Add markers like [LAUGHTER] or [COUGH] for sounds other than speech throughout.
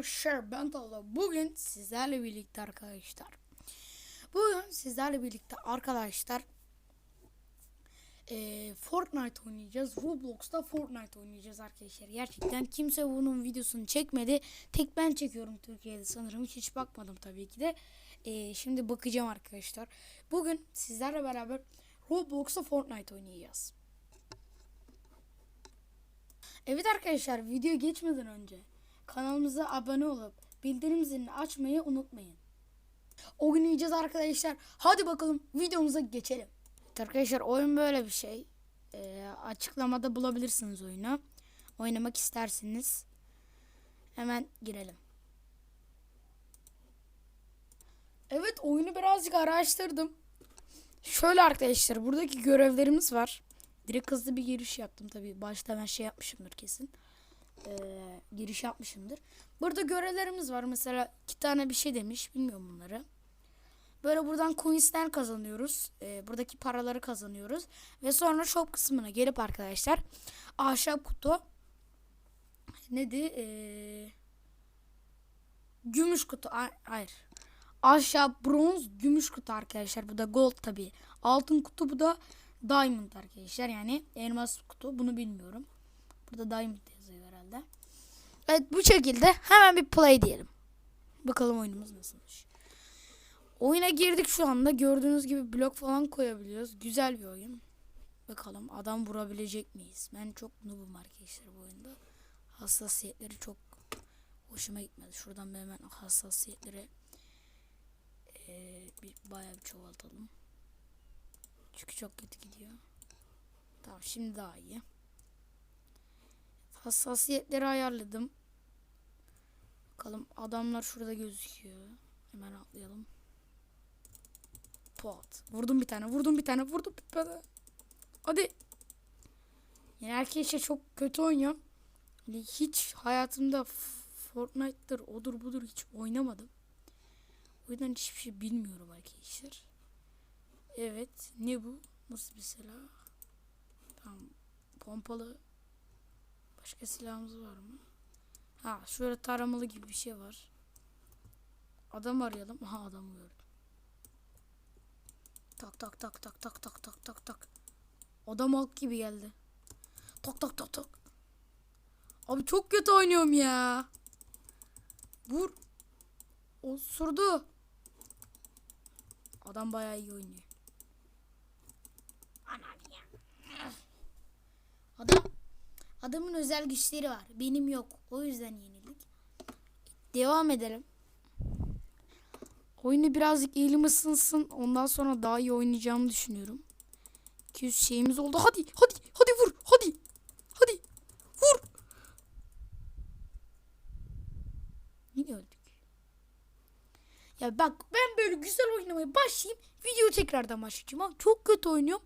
arkadaşlar ben Talha. Bugün sizlerle birlikte arkadaşlar. Bugün sizlerle birlikte arkadaşlar eee, Fortnite oynayacağız. Roblox'ta Fortnite oynayacağız arkadaşlar. Gerçekten kimse bunun videosunu çekmedi. Tek ben çekiyorum Türkiye'de sanırım. Hiç bakmadım tabii ki de. Eee, şimdi bakacağım arkadaşlar. Bugün sizlerle beraber Roblox'ta Fortnite oynayacağız. Evet arkadaşlar video geçmeden önce kanalımıza abone olup bildirim zilini açmayı unutmayın. Oynayacağız arkadaşlar. Hadi bakalım videomuza geçelim. Arkadaşlar oyun böyle bir şey. Ee, açıklamada bulabilirsiniz oyunu. Oynamak isterseniz hemen girelim. Evet oyunu birazcık araştırdım. Şöyle arkadaşlar buradaki görevlerimiz var. Direkt hızlı bir giriş yaptım tabii. Başta ben şey yapmışımdır kesin. Ee, giriş yapmışımdır. Burada görevlerimiz var. Mesela iki tane bir şey demiş. Bilmiyorum bunları. Böyle buradan coinsler kazanıyoruz. Ee, buradaki paraları kazanıyoruz. Ve sonra shop kısmına gelip arkadaşlar ahşap kutu neydi? Ee, gümüş kutu. A- hayır. Ahşap, bronz, gümüş kutu arkadaşlar. Bu da gold tabii. Altın kutu bu da diamond arkadaşlar. Yani elmas kutu. Bunu bilmiyorum. Burada diamond yazıyor herhalde. Evet bu şekilde hemen bir play diyelim. Bakalım oyunumuz nasılmış. Oyuna girdik şu anda. Gördüğünüz gibi blok falan koyabiliyoruz. Güzel bir oyun. Bakalım adam vurabilecek miyiz? Ben çok noobum arkadaşlar bu oyunda. Hassasiyetleri çok hoşuma gitmedi. Şuradan hemen hassasiyetleri eee, bir bayağı bir çoğaltalım. Çünkü çok kötü gidiyor. Tamam şimdi daha iyi. Hassasiyetleri ayarladım. Bakalım adamlar şurada gözüküyor. Hemen atlayalım. Pot. Vurdum bir tane, vurdum bir tane, vurdum bir tane. Hadi. Yani arkadaşlar çok kötü oynuyorum. Hani hiç hayatımda Fortnite'dır, odur budur hiç oynamadım. O yüzden hiçbir şey bilmiyorum arkadaşlar. Evet. Ne bu? Nasıl bir silah? Tamam. Pompalı. Başka silahımız var mı? Ha şöyle taramalı gibi bir şey var. Adam arayalım. Aha adamı gördüm. Tak tak tak tak tak tak tak tak tak. Adam halk gibi geldi. Tak tak tak tak. Abi çok kötü oynuyorum ya. Vur. Osurdu. Adam bayağı iyi oynuyor. Adam adamın özel güçleri var. Benim yok. O yüzden yenildik. Devam edelim. Oyunu birazcık elim ısınsın. Ondan sonra daha iyi oynayacağımı düşünüyorum. 200 şeyimiz oldu. Hadi hadi hadi vur. Hadi. Hadi. Vur. Yine öldük. Ya bak ben böyle güzel oynamaya başlayayım. Video tekrardan başlayacağım çok kötü oynuyorum.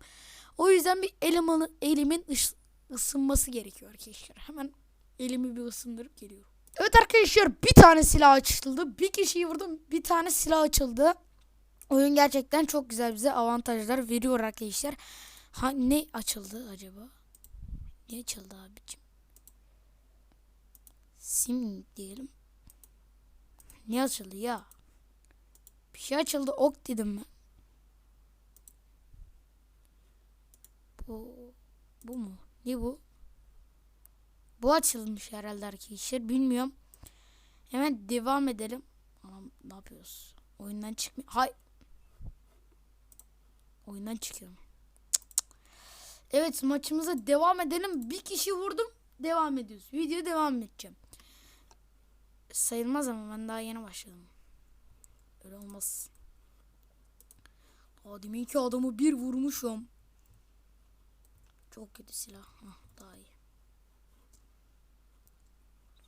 O yüzden bir elemanı, elimin ıs- ısınması gerekiyor arkadaşlar. Hemen elimi bir ısındırıp geliyorum. Evet arkadaşlar bir tane silah açıldı. Bir kişiyi vurdum bir tane silah açıldı. Oyun gerçekten çok güzel bize avantajlar veriyor arkadaşlar. Ha, ne açıldı acaba? Ne açıldı abicim? Sim diyelim. Ne açıldı ya? Bir şey açıldı ok dedim ben. Bu bu mu? Ne bu? Bu açılmış herhalde arkadaşlar. Bilmiyorum. Hemen devam edelim. Anam ne yapıyoruz? Oyundan çıkmıyor. Hay. Oyundan çıkıyorum. Evet maçımıza devam edelim. Bir kişi vurdum. Devam ediyoruz. Video devam edeceğim. Sayılmaz ama ben daha yeni başladım. Öyle olmaz. Aa, deminki adamı bir vurmuşum. Çok kötü silah. Hah, daha iyi.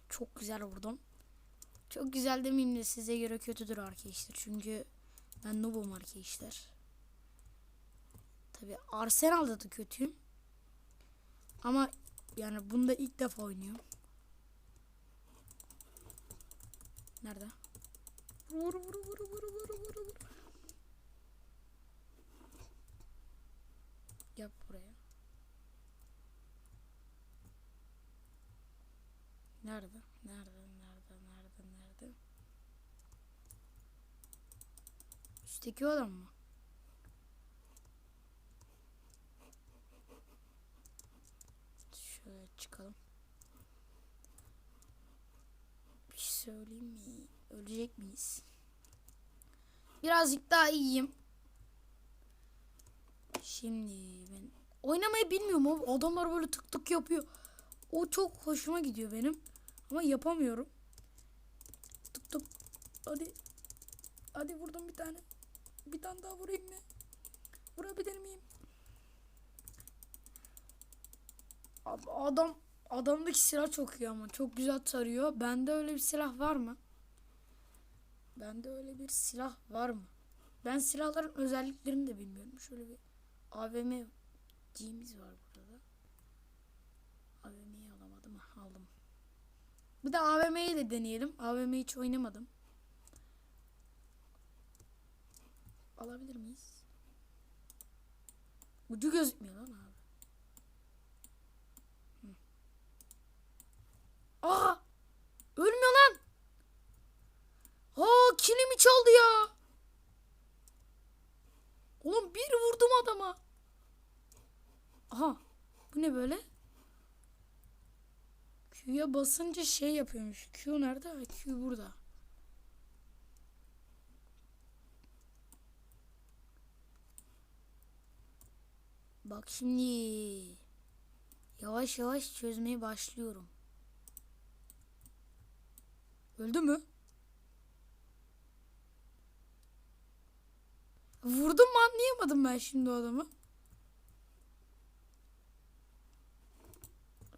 Çok güzel vurdum. Çok güzel demeyeyim de size göre kötüdür arkadaşlar. Çünkü ben noobum arkadaşlar. Tabi Arsenal'da da kötüyüm. Ama yani bunda ilk defa oynuyorum. Nerede? Vur vur vur vur vur vur vur. Yap buraya. Nerede? Nerede? Nerede? Nerede? Nerede? Üstteki adam mı? Şöyle çıkalım. Bir şey söyleyeyim mi? Ölecek miyiz? Birazcık daha iyiyim. Şimdi ben oynamayı bilmiyorum. ama Adamlar böyle tık tık yapıyor. O çok hoşuma gidiyor benim. Ama yapamıyorum. Tık tık. Hadi. Hadi vurdum bir tane. Bir tane daha vurayım mı? Vurabilir miyim? Adam adamdaki silah çok iyi ama çok güzel tarıyor. Bende öyle bir silah var mı? Bende öyle bir silah var mı? Ben silahların özelliklerini de bilmiyorum. Şöyle bir AVM G'miz var burada. AVM'yi alamadım. Aldım. Bir de AVM'yi de deneyelim. AVM'yi hiç oynamadım. Alabilir miyiz? Ucu gözükmüyor lan abi. Hı. Aa! Ölmüyor lan. Aa kilimi çaldı ya. Oğlum bir vurdum adama. Aha. Bu ne böyle? Q'ya basınca şey yapıyormuş. Q nerede? Q burada. Bak şimdi yavaş yavaş çözmeye başlıyorum. Öldü mü? Vurdum mu anlayamadım ben şimdi o adamı.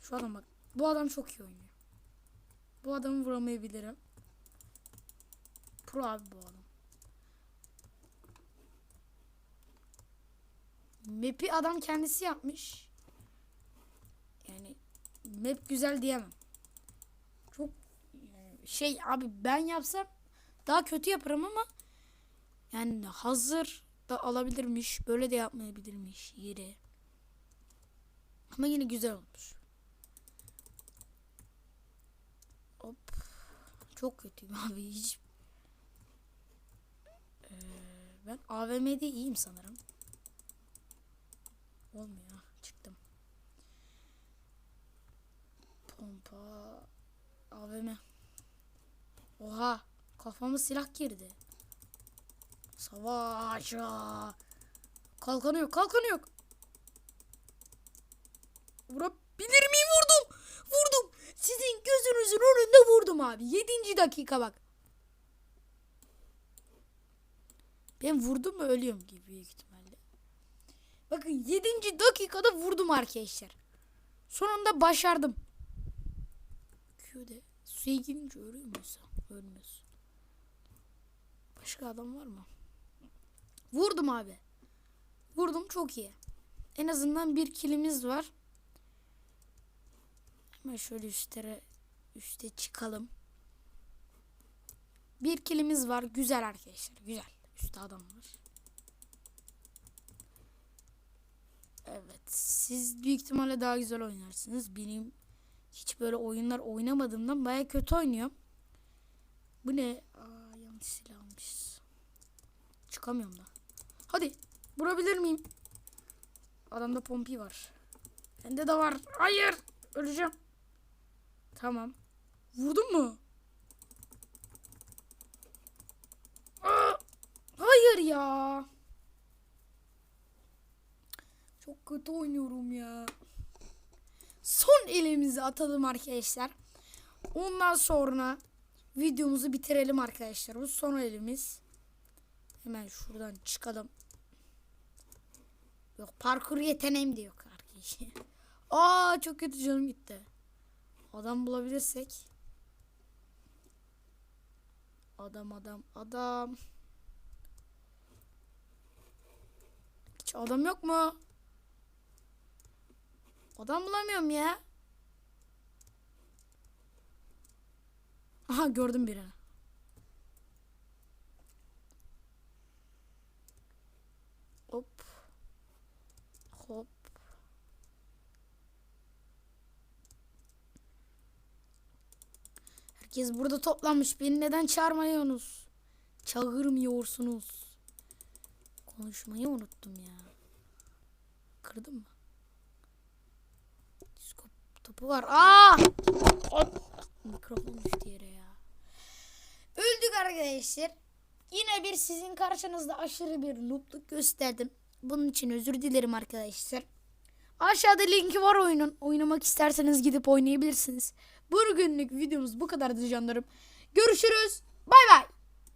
Şu adam bak. Bu adam çok iyi oynuyor. Bu adamı vuramayabilirim. Pro abi bu adam. Map'i adam kendisi yapmış. Yani map güzel diyemem. Çok şey abi ben yapsam daha kötü yaparım ama yani hazır da alabilirmiş. Böyle de yapmayabilirmiş yeri. Ama yine güzel olmuş. Hop. Çok kötüyüm [LAUGHS] abi hiç. Ee, ben AVM'de iyiyim sanırım. Olmuyor. Çıktım. Pompa. AVM. Oha. Kafama silah girdi. Savaş. Kalkanı yok. Kalkanı yok. Vurabilir miyim? Vurdum. Vurdum. Sizin gözünüzün vurdum abi. Yedinci dakika bak. Ben vurdum mu ölüyorum gibi büyük ihtimalle. Bakın 7. dakikada vurdum arkadaşlar. Sonunda başardım. Q'de suya girince ölüyor musun? Ölmüyorsun. Başka adam var mı? Vurdum abi. Vurdum çok iyi. En azından bir kilimiz var. Hemen şöyle üstlere üste çıkalım. Bir kilimiz var. Güzel arkadaşlar. Güzel. Üstte adam var. Evet. Siz büyük ihtimalle daha güzel oynarsınız. Benim hiç böyle oyunlar oynamadığımdan baya kötü oynuyorum. Bu ne? Aa yanlış silah. Çıkamıyorum da. Hadi. Vurabilir miyim? Adamda pompi var. Bende de var. Hayır. Öleceğim. Tamam. Vurdun mu? Hayır ya. Çok kötü oynuyorum ya. Son elimizi atalım arkadaşlar. Ondan sonra videomuzu bitirelim arkadaşlar. Bu son elimiz. Hemen şuradan çıkalım. Yok parkur yeteneğim de yok arkadaşlar. Aa çok kötü canım gitti. Adam bulabilirsek. Adam adam adam. Hiç adam yok mu? Adam bulamıyorum ya. Aha gördüm birini. Hop. Hop. Herkes burada toplanmış. Beni neden çağırmıyorsunuz? Çağırmıyorsunuz. Konuşmayı unuttum ya. Kırdım mı? Disko topu var. Aa! Mikrofon düştü yere ya. Öldük arkadaşlar. Yine bir sizin karşınızda aşırı bir noobluk gösterdim. Bunun için özür dilerim arkadaşlar. Aşağıda linki var oyunun. Oynamak isterseniz gidip oynayabilirsiniz. Bugünlük videomuz bu kadardı canlarım. Görüşürüz. Bay bay.